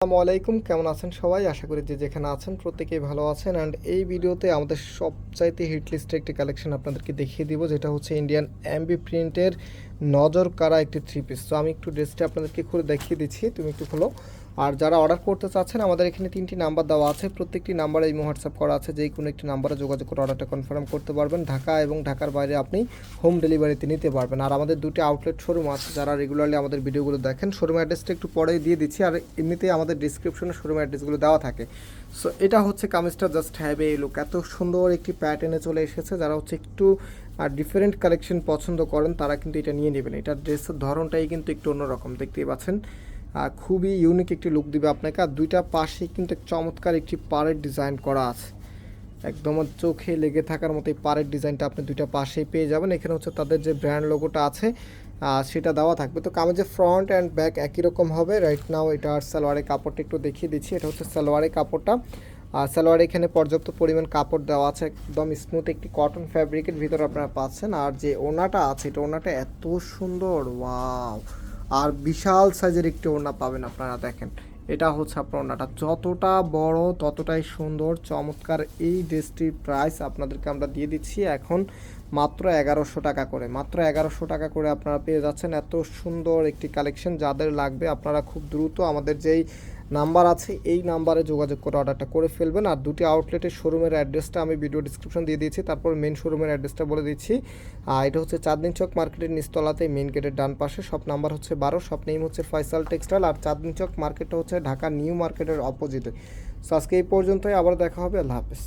আসসালামু আলাইকুম, কেমন আছেন সবাই? আশা করি যে যেখানে আছেন প্রত্যেকেই ভালো আছেন। অ্যান্ড এই ভিডিওতে আমাদের সবচাইতে হিট লিস্টে একটি কালেকশন আপনাদেরকে দেখিয়ে দিব, যেটা হচ্ছে ইন্ডিয়ান অ্যাম্বি প্রিন্টের নজর কারা একটি থ্রি পিস তো আমি একটু ড্রেসটা আপনাদেরকে খুলে দেখিয়ে দিচ্ছি। তুমি একটু খোলো। আর যারা অর্ডার করতে চাচ্ছেন, আমাদের এখানে তিনটি নাম্বার দেওয়া আছে। প্রত্যেকটি নাম্বারে এই হোয়াটসঅ্যাপ করা আছে। যেই কোনো একটি নাম্বারে যোগাযোগ করে অর্ডারটা কনফার্ম করতে পারবেন। ঢাকা এবং ঢাকার বাইরে আপনি হোম ডেলিভারিতে নিতে পারবেন। আর আমাদের দুটি আউটলেট শোরুম আছে। যারা রেগুলারলি আমাদের ভিডিওগুলো দেখেন শোরুম অ্যাড্রেসটা একটু পরেই দিয়ে দিচ্ছি। আর এমনিতেই আমাদের ডিসক্রিপশনে শোরুম অ্যাড্রেসগুলো দেওয়া থাকে। সো এটা হচ্ছে কামিজটা। জাস্ট হ্যাভ এই লুক এত সুন্দর একটি প্যাটার্নে চলে এসেছে। যারা হচ্ছে একটু আর ডিফারেন্ট কালেকশন পছন্দ করেন, তারা কিন্তু এটা নিয়ে নেবেন। এটা ড্রেসের ধরনটাই কিন্তু একটু অন্যরকম। দেখতেই পাচ্ছেন? খুবই ইউনিক একটি লুক দিবে আপনাকে। আর দুইটা পাশেই কিন্তু চমৎকার একটি পাড়ের ডিজাইন করা আছে। একদম চোখে লেগে থাকার মতো এই পাড়ের ডিজাইনটা আপনি দুইটা পাশেই পেয়ে যাবেন। এখানে হচ্ছে তাদের যে ব্র্যান্ড লোগোটা আছে সেটা দেওয়া থাকবে। তো কামিজের ফ্রন্ট অ্যান্ড ব্যাক একই রকম হবে। রাইট নাও এটা আর সালোয়ারের কাপড়টা একটু দেখিয়ে দিচ্ছি। এটা হচ্ছে সালোয়ারের কাপড়টা। আর সালোয়ারে এখানে পর্যাপ্ত পরিমাণ কাপড় দেওয়া আছে। একদম স্মুথ একটি কটন ফ্যাব্রিকের ভিতরে আপনারা পাচ্ছেন। আর যে ওনাটা আছে, এটা ওনাটা এত সুন্দর ওয়াও আর বিশাল সাইজের একটি ওড়না পাবেন আপনারা, দেখেন। এটা হচ্ছে আপনার ওড়নাটা। যতটা বড়, ততটাই সুন্দর, চমৎকার এই ড্রেসটির প্রাইস আপনাদেরকে আমরা দিয়ে দিচ্ছি এখন মাত্র এগারোশো টাকা করে। মাত্র এগারোশো টাকা করে আপনারা পেয়ে যাচ্ছেন এত সুন্দর একটি কালেকশন যাদের লাগবে আপনারা খুব দ্রুত আমাদের যেই নাম্বার আছে, এই নাম্বারে যোগাযোগ করে অর্ডারটা করে ফেলবেন। আর দুটি আউটলেটের শোরুমের অ্যাড্রেসটা আমি ভিডিও ডিসক্রিপশন দিয়ে দিয়েছি, তারপর মেন শোরুমের অ্যাড্রেসটা বলে দিচ্ছি। আর এটা হচ্ছে চাঁদনি চক মার্কেটের নিচতলাতে মেন গেটের ডান পাশে সব নাম্বার হচ্ছে বারো সব নেম হচ্ছে ফয়সাল টেক্সটাইল আর চাঁদনি চক মার্কেটটা হচ্ছে ঢাকা নিউ মার্কেটের অপোজিটে সো আজকে এই পর্যন্তই, আবার দেখা হবে, আল্লাহ হাফেজ।